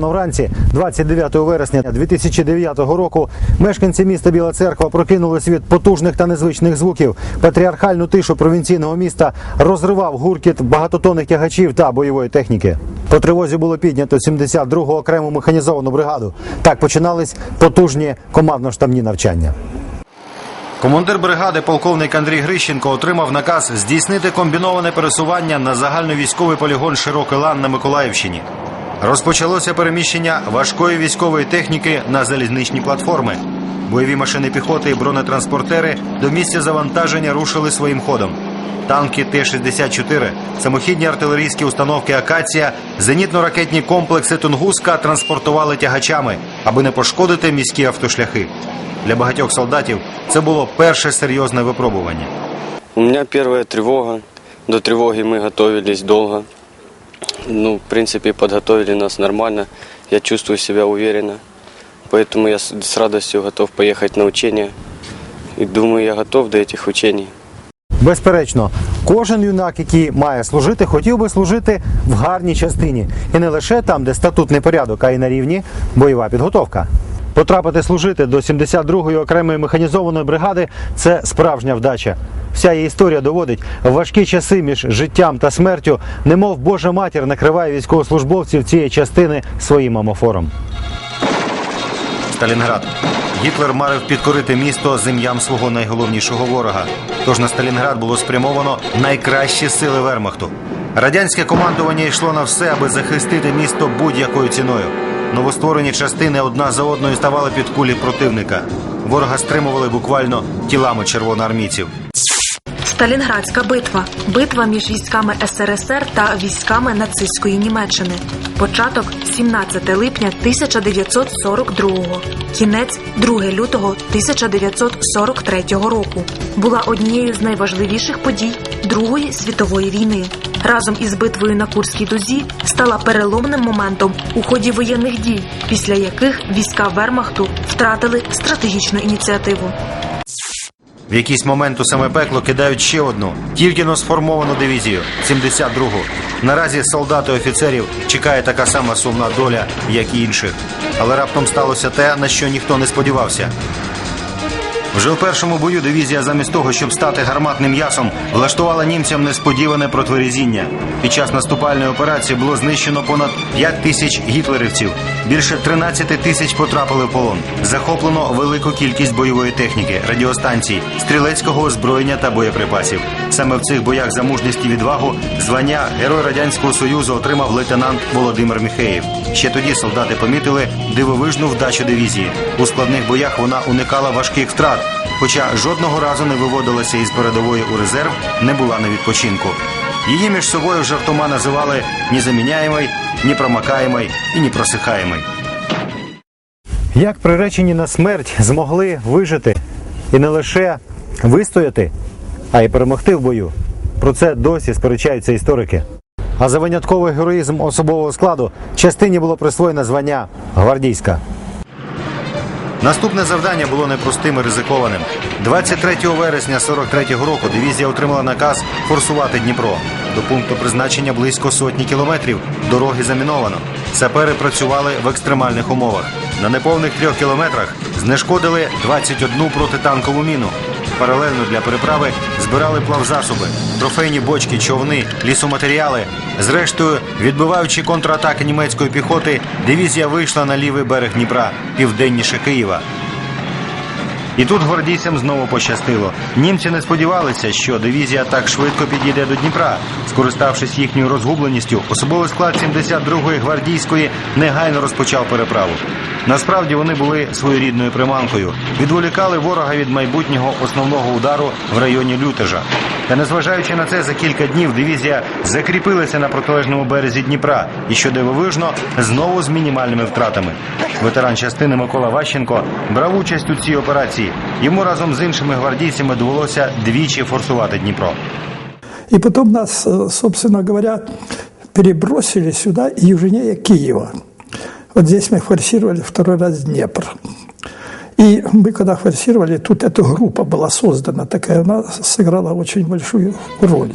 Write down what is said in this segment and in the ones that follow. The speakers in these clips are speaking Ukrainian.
Рано вранці, 29 вересня 2009 року, мешканці міста Біла Церква прокинулись від потужних та незвичних звуків. Патріархальну тишу провінційного міста розривав гуркіт багатотонних тягачів та бойової техніки. По тривозі було піднято 72-гу окрему механізовану бригаду. Так починались потужні командно-штабні навчання. Командир бригади полковник Андрій Грищенко отримав наказ здійснити комбіноване пересування на загальновійськовий полігон Широкий лан на Миколаївщині. Розпочалося переміщення важкої військової техніки на залізничні платформи. Бойові машини піхоти і бронетранспортери до місця завантаження рушили своїм ходом. Танки Т-64, самохідні артилерійські установки Акація, зенітно-ракетні комплекси Тунгуска транспортували тягачами, аби не пошкодити міські автошляхи. Для багатьох солдатів це було перше серйозне випробування. У меня первая тревога. До тревоги мы готовились долго. Ну, в принципе, подготовили нас нормально. Я чувствую себя уверенно. Поэтому я с радостью готов поехать на учения. И думаю, я готов до этих учений. Безперечно, кожен юнак, який має служити, хотів би служити в гарній частині, і не лише там, де статутний порядок, а й на рівні бойова підготовка. Потрапити служити до 72-ї окремої механізованої бригади це справжня вдача. Вся її історія доводить важкі часи між життям та смертю, немов Божа матір накриває військовослужбовців цієї частини своїм амофором. Сталінград. Гітлер марив підкорити місто з ім'ям свого найголовнішого ворога. Тож на Сталінград було спрямовано найкращі сили Вермахту. Радянське командування йшло на все, аби захистити місто будь-якою ціною. Новостворені частини одна за одною ставали під кулі противника. Ворога стримували буквально тілами червоноармійців. Сталінградська битва битва між військами СРСР та військами нацистської Німеччини. Початок 17 липня 1942, кінець 2 лютого 1943 року була однією з найважливіших подій Другої світової війни. Разом із битвою на Курській дузі стала переломним моментом у ході воєнних дій, після яких війська Вермахту втратили стратегічну ініціативу. В якийсь момент у саме пекло кидають ще одну, тільки но сформовану дивізію 72-гу. Наразі солдат і офіцерів чекає така сама сумна доля, як і інших. Але раптом сталося те, на що ніхто не сподівався. Вже у першому бою дивізія, замість того, щоб стати гарматним м'ясом, влаштувала німцям несподіване протверезіння. Під час наступальної операції було знищено понад 5 тисяч гітлерівців. Більше 13 тисяч потрапили в полон. Захоплено велику кількість бойової техніки, радіостанцій, стрілецького озброєння та боєприпасів. Саме в цих боях за мужність і відвагу звання Герой Радянського Союзу отримав лейтенант Володимир Міхеєв. Ще тоді солдати помітили дивовижну вдачу дивізії. У складних боях вона уникала важких втрат, хоча жодного разу не виводилася із передової у резерв, не була на відпочинку. Її між собою жартома називали незаміняємий, непромакаємий і непросихаємий. Як приречені на смерть змогли вижити і не лише вистояти, а й перемогти в бою. Про це досі сперечаються історики. А за винятковий героїзм особового складу частині було присвоєно звання гвардійська. Наступне завдання було непростим і ризикованим. 23 вересня 43-го року дивізія отримала наказ форсувати Дніпро. До пункту призначення близько сотні кілометрів. Дороги заміновано. Сапери працювали в екстремальних умовах. На неповних трьох кілометрах знешкодили 21 протитанкову міну. Паралельно для переправи збирали плавзасоби, трофейні бочки, човни, лісоматеріали. Зрештою, відбиваючи контратаки німецької піхоти, дивізія вийшла на лівий берег Дніпра, південніше Києва. І тут гвардійцям знову пощастило. Німці не сподівалися, що дивізія так швидко підійде до Дніпра. Скориставшись їхньою розгубленістю, особовий склад 72-ї гвардійської негайно розпочав переправу. Насправді вони були своєрідною приманкою, відволікали ворога від майбутнього основного удару в районі Лютежа. Та незважаючи на це, за кілька днів дивізія закріпилася на протилежному березі Дніпра і, що дивовижно, знову з мінімальними втратами. Ветеран частини Микола Ващенко брав участь у цій операції. Йому разом з іншими гвардійцями довелося двічі форсувати Дніпро. И потом нас, э, собственно говоря, перебросили сюда южнее Киева. Вот здесь мы форсировали второй раз Днепр. И мы, когда форсировали, тут эта группа была создана такая, она сыграла очень большую роль.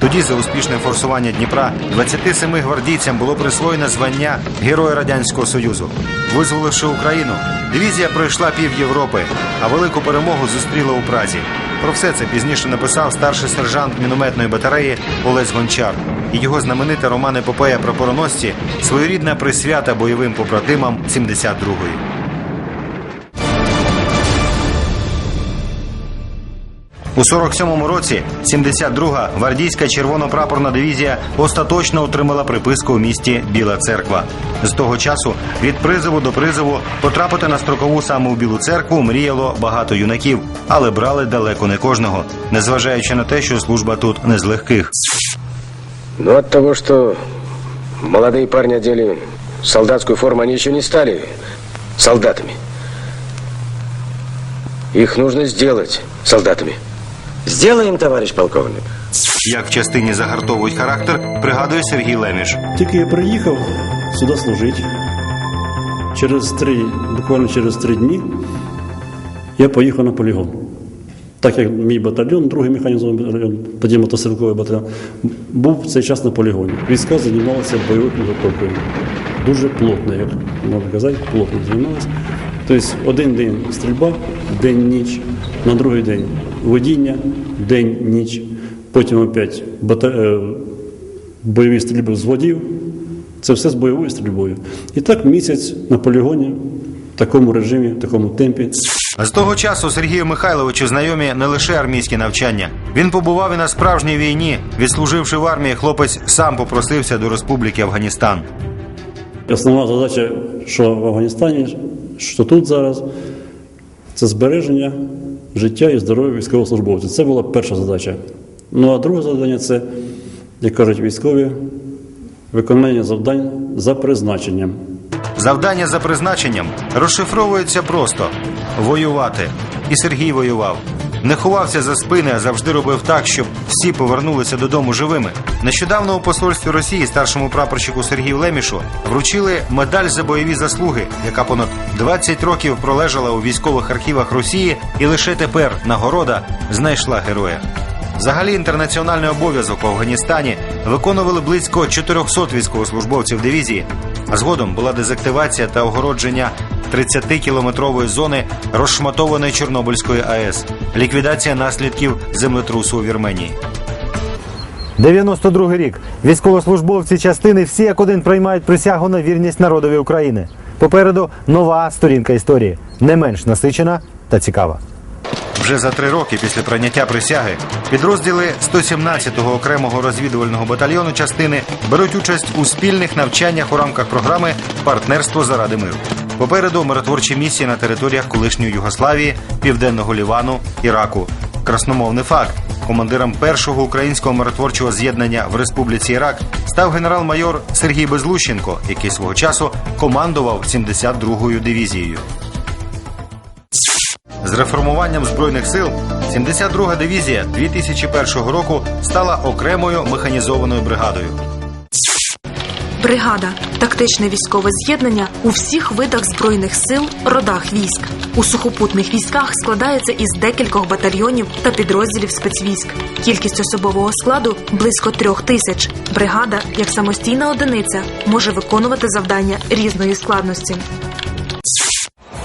Тоді за успішне форсування Дніпра 27 гвардійцям було присвоєно звання Героя Радянського Союзу. Визволивши Україну, дивізія пройшла пів Європи, а велику перемогу зустріла у Празі. Про все це пізніше написав старший сержант мінометної батареї Олесь Гончар. І його знаменита роман епопея про пороносці своєрідна присвята бойовим побратимам 72-ї. У 47-му році 72-га гвардійська червоно-прапорна дивізія остаточно отримала приписку у місті Біла Церква. З того часу від призову до призову потрапити на строкову саме у Білу церкву мріяло багато юнаків, але брали далеко не кожного, незважаючи на те, що служба тут не з легких. Но от того, что молодые парни одели солдатскую форму, они еще не стали солдатами. Их нужно сделать солдатами. Сделаем, товарищ полковник. Як в частині загартовують характер, пригадує Сергій Леміш. Тільки я приїхав сюди служити. Через три, буквально через три дні я поїхав на полігон. Так як мій батальйон, другий механізований батальйон, тоді мотострілковий батальйон, був в цей час на полігоні. Війська займалися бойовою підготовкою. Дуже плотно, як можна казати, плотно займалися. Тобто один день стрільба, день ніч, на другий день водіння, день ніч, потім опять бата... е, бойові стрільби з водів. Це все з бойовою стрільбою. І так місяць на полігоні, в такому режимі, в такому темпі. З того часу Сергію Михайловичу знайомі не лише армійські навчання. Він побував і на справжній війні. Відслуживши в армії, хлопець сам попросився до Республіки Афганістан. Основна задача, що в Афганістані, що тут зараз, це збереження життя і здоров'я військовослужбовців. Це була перша задача. Ну а друге завдання це, як кажуть військові, виконання завдань за призначенням. Завдання за призначенням розшифровується просто воювати. І Сергій воював. Не ховався за спини, а завжди робив так, щоб всі повернулися додому живими. Нещодавно у посольстві Росії старшому прапорщику Сергію Лемішу вручили медаль за бойові заслуги, яка понад 20 років пролежала у військових архівах Росії, і лише тепер нагорода знайшла героя. Взагалі інтернаціональний обов'язок у Афганістані виконували близько 400 військовослужбовців дивізії. А згодом була дезактивація та огородження 30-кілометрової зони розшматованої Чорнобильської АЕС, ліквідація наслідків землетрусу у Вірменії. 92-й рік. Військовослужбовці частини всі як один приймають присягу на вірність народові України. Попереду нова сторінка історії, не менш насичена та цікава. Вже за три роки після прийняття присяги підрозділи 117-го окремого розвідувального батальйону частини беруть участь у спільних навчаннях у рамках програми Партнерство заради миру. Попереду миротворчі місії на територіях колишньої Югославії, Південного Лівану, Іраку. Красномовний факт. Командиром першого українського миротворчого з'єднання в Республіці Ірак став генерал-майор Сергій Безлущенко, який свого часу командував 72-ю дивізією. З реформуванням збройних сил 72-га дивізія 2001 року стала окремою механізованою бригадою. Бригада тактичне військове з'єднання у всіх видах збройних сил, родах військ. У сухопутних військах складається із декількох батальйонів та підрозділів спецвійськ. Кількість особового складу близько трьох тисяч. Бригада, як самостійна одиниця, може виконувати завдання різної складності.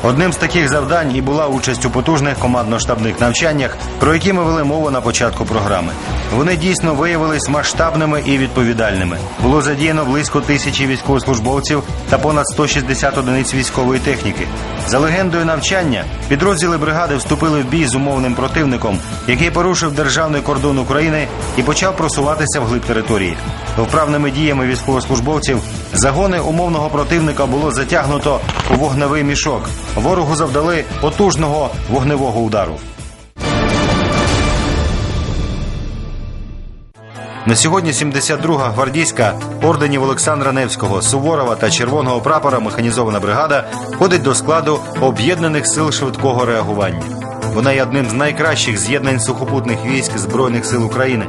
Одним з таких завдань і була участь у потужних командно-штабних навчаннях, про які ми вели мову на початку програми. Вони дійсно виявились масштабними і відповідальними. Було задіяно близько тисячі військовослужбовців та понад 160 одиниць військової техніки. За легендою навчання, підрозділи бригади вступили в бій з умовним противником, який порушив державний кордон України і почав просуватися вглиб території. Вправними діями військовослужбовців загони умовного противника було затягнуто у вогневий мішок. Ворогу завдали потужного вогневого удару. На сьогодні 72-га гвардійська орденів Олександра Невського, Суворова та Червоного прапора механізована бригада входить до складу об'єднаних сил швидкого реагування. Вона є одним з найкращих з'єднань сухопутних військ Збройних сил України.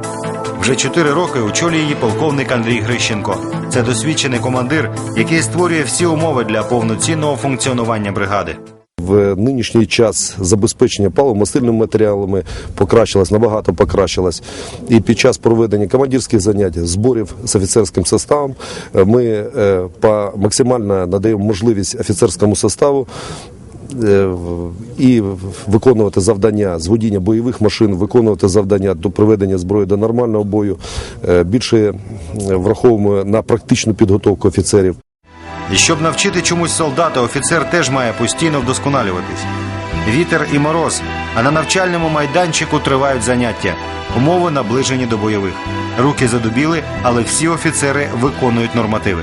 Вже чотири роки очолює її полковник Андрій Грищенко. Це досвідчений командир, який створює всі умови для повноцінного функціонування бригади. в нинішній час забезпечення паливо-мастильними матеріалами покращилось, набагато покращилось. І під час проведення командирських занять, зборів з офіцерським составом, е, ми е, максимально надаємо можливість офіцерському составу і виконувати завдання з водіння бойових машин, виконувати завдання до приведення зброї до нормального бою. Е, Більше е, враховуємо на практичну підготовку офіцерів. І щоб навчити чомусь солдата, офіцер теж має постійно вдосконалюватись. Вітер і мороз, а на навчальному майданчику тривають заняття. Умови наближені до бойових. Руки задубіли, але всі офіцери виконують нормативи.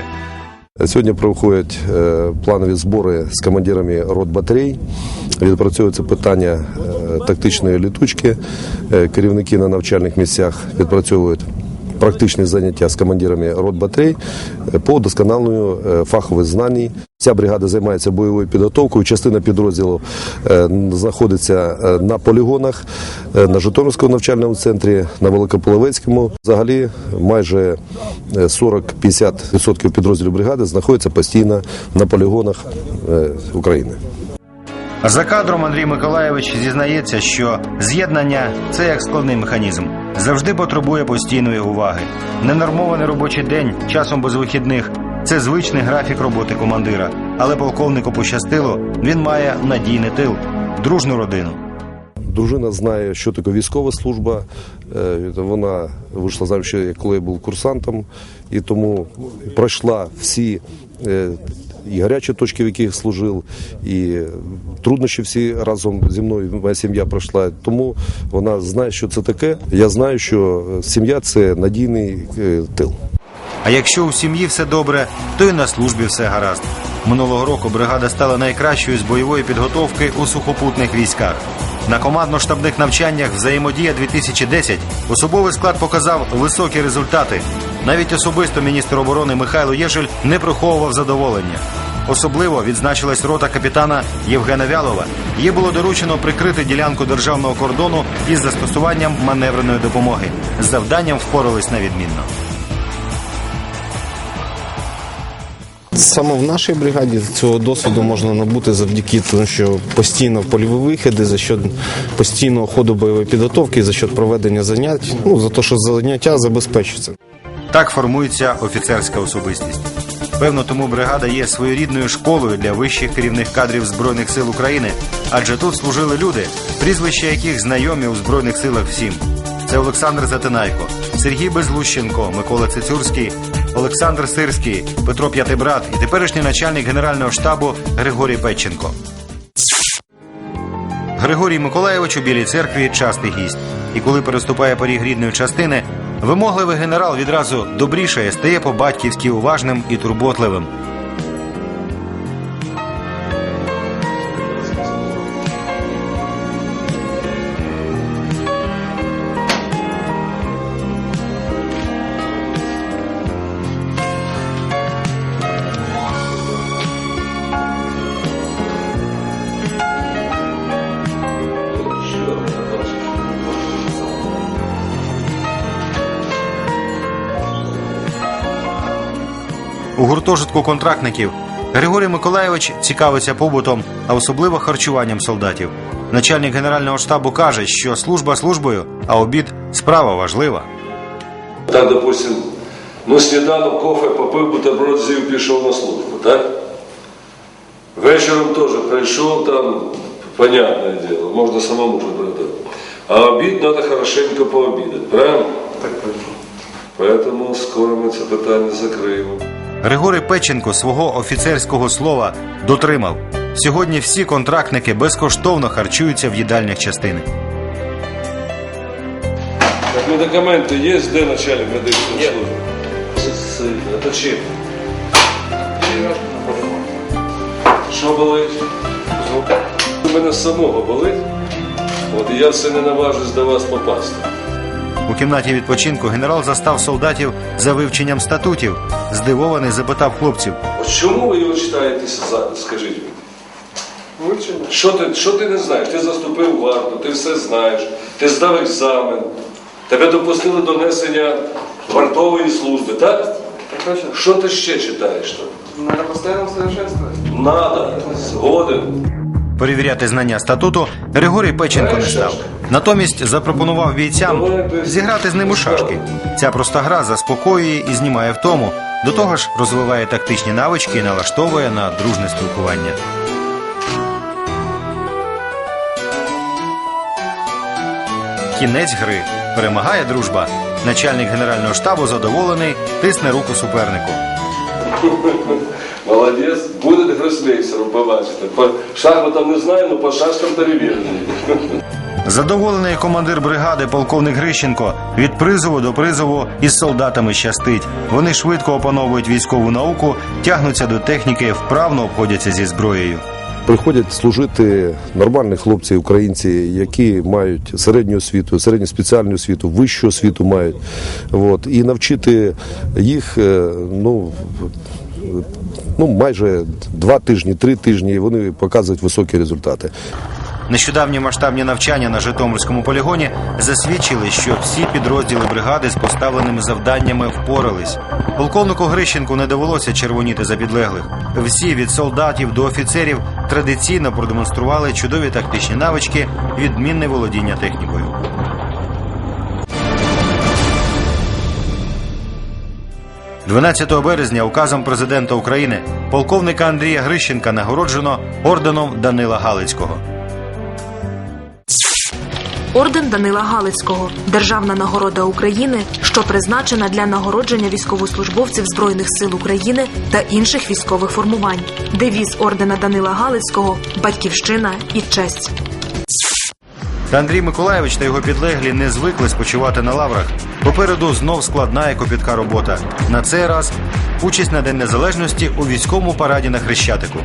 Сьогодні проходять е, планові збори з командирами рот батарей. Відпрацьовується питання е, тактичної літучки. Е, Керівники на навчальних місцях відпрацьовують практичні заняття з командирами рот батарей е, по удосконаленню е, фахових знань. Ця бригада займається бойовою підготовкою. Частина підрозділів е, знаходиться е, на полігонах на Житомирському навчальному центрі, на Великополовецькому. Взагалі майже е, 40-50% підрозділів бригади знаходяться постійно на полігонах України. За кадром Андрій Миколаєвич зізнається, що з'єднання це як складний механізм, завжди потребує постійної уваги. Ненормований робочий день, часом без вихідних це звичний графік роботи командира. Але полковнику пощастило, він має надійний тил, дружну родину. Дружина знає, що таке військова служба. Е, Вона вийшла заміж, ще коли я був курсантом, і тому пройшла всі е, і гарячі точки, в яких служив, і труднощі всі разом зі мною. Моя сім'я пройшла. Тому вона знає, що це таке. Я знаю, що сім'я це надійний е, тил. А якщо у сім'ї все добре, то і на службі все гаразд. Минулого року бригада стала найкращою з бойової підготовки у сухопутних військах. На командно-штабних навчаннях взаємодія 2010 особовий склад показав високі результати. Навіть особисто міністр оборони Михайло Єшель не приховував задоволення. Особливо відзначилась рота капітана Євгена Вялова. Їй було доручено прикрити ділянку державного кордону із застосуванням маневреної допомоги. З завданням впорались на відмінно. Саме в нашій бригаді цього досвіду можна набути завдяки тому, що постійно польові виходи, за що постійного ходу бойової підготовки, за що проведення занять, ну за те, що заняття забезпечується. Так формується офіцерська особистість. Певно, тому бригада є своєрідною школою для вищих керівних кадрів Збройних сил України, адже тут служили люди, прізвища яких знайомі у Збройних силах всім. Це Олександр Затинайко, Сергій Безлущенко, Микола Цицюрський, Олександр Сирський, Петро П'ятибрат і теперішній начальник Генерального штабу Григорій Петченко. Григорій Миколаєвич у Білій церкві частий гість. І коли переступає поріг рідної частини, вимогливий генерал відразу добрішає, стає по-батьківськи уважним і турботливим. Гуртожитку контрактників Григорій Миколаєвич цікавиться побутом, а особливо харчуванням солдатів. Начальник генерального штабу каже, що служба службою, а обід справа важлива. Так, допустим, ну сніданок, кофе, попив бутерброд, з'їв, пішов на службу, так? Вечором теж прийшов там, понятне діло, можна самому прибрати. А обід треба хорошенько пообідати, правильно? Так, Поэтому скоро ми це питання закриємо. Григорій Печенко свого офіцерського слова дотримав. Сьогодні всі контрактники безкоштовно харчуються в їдальнях частини. Так медикаменти є, де начальник медичної служби? Це чим? Що болить? У мене самого болить. От і я все не наважусь до вас попасти. У кімнаті відпочинку генерал застав солдатів за вивченням статутів. Здивований запитав хлопців. Чому ви його читаєтеся за, скажіть мені? Вивчення. Що ти, що ти не знаєш? Ти заступив в варту, ти все знаєш, ти здав екзамен, тебе допустили до несення вартової служби, так? Що ти ще читаєш там? Надо постоянно совершенствовать. Надо, згоден. Перевіряти знання статуту Григорій Печенко не став. Натомість запропонував бійцям зіграти з ним у шашки. Ця проста гра заспокоює і знімає втому. До того ж, розвиває тактичні навички і налаштовує на дружне спілкування. Кінець гри перемагає дружба. Начальник генерального штабу задоволений, тисне руку супернику. Молодець, буде гросмейстером, побачите. По шахматам не але по шашкам перевірений. Задоволений командир бригади полковник Грищенко від призову до призову із солдатами щастить. Вони швидко опановують військову науку, тягнуться до техніки, вправно обходяться зі зброєю. Приходять служити нормальні хлопці, українці, які мають середню освіту, середню спеціальну освіту, вищу освіту мають. От, і навчити їх е, ну, ну, майже два тижні, три тижні, і вони показують високі результати. Нещодавні масштабні навчання на Житомирському полігоні засвідчили, що всі підрозділи бригади з поставленими завданнями впорались. Полковнику Грищенку не довелося червоніти за підлеглих. Всі від солдатів до офіцерів традиційно продемонстрували чудові тактичні навички, відмінне володіння технікою. – 12 березня указом президента України полковника Андрія Грищенка нагороджено орденом Данила Галицького. Орден Данила Галицького державна нагорода України, що призначена для нагородження військовослужбовців Збройних сил України та інших військових формувань. Девіз ордена Данила Галицького Батьківщина і честь. Андрій Миколаєвич та його підлеглі не звикли спочивати на лаврах. Попереду знов складна і копітка робота. На цей раз участь на День Незалежності у військовому параді на Хрещатику.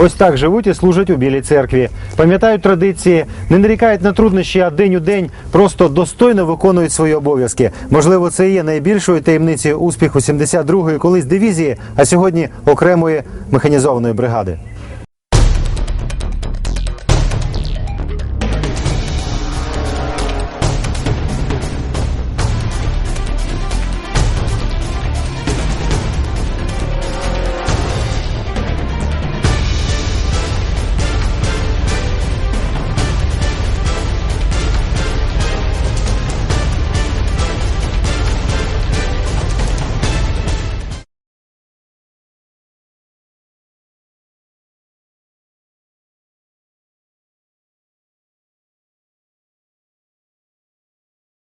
Ось так живуть і служать у білій церкві. Пам'ятають традиції, не нарікають на труднощі, а день у день просто достойно виконують свої обов'язки. Можливо, це і є найбільшою таємницею успіху 72-ї колись дивізії, а сьогодні окремої механізованої бригади.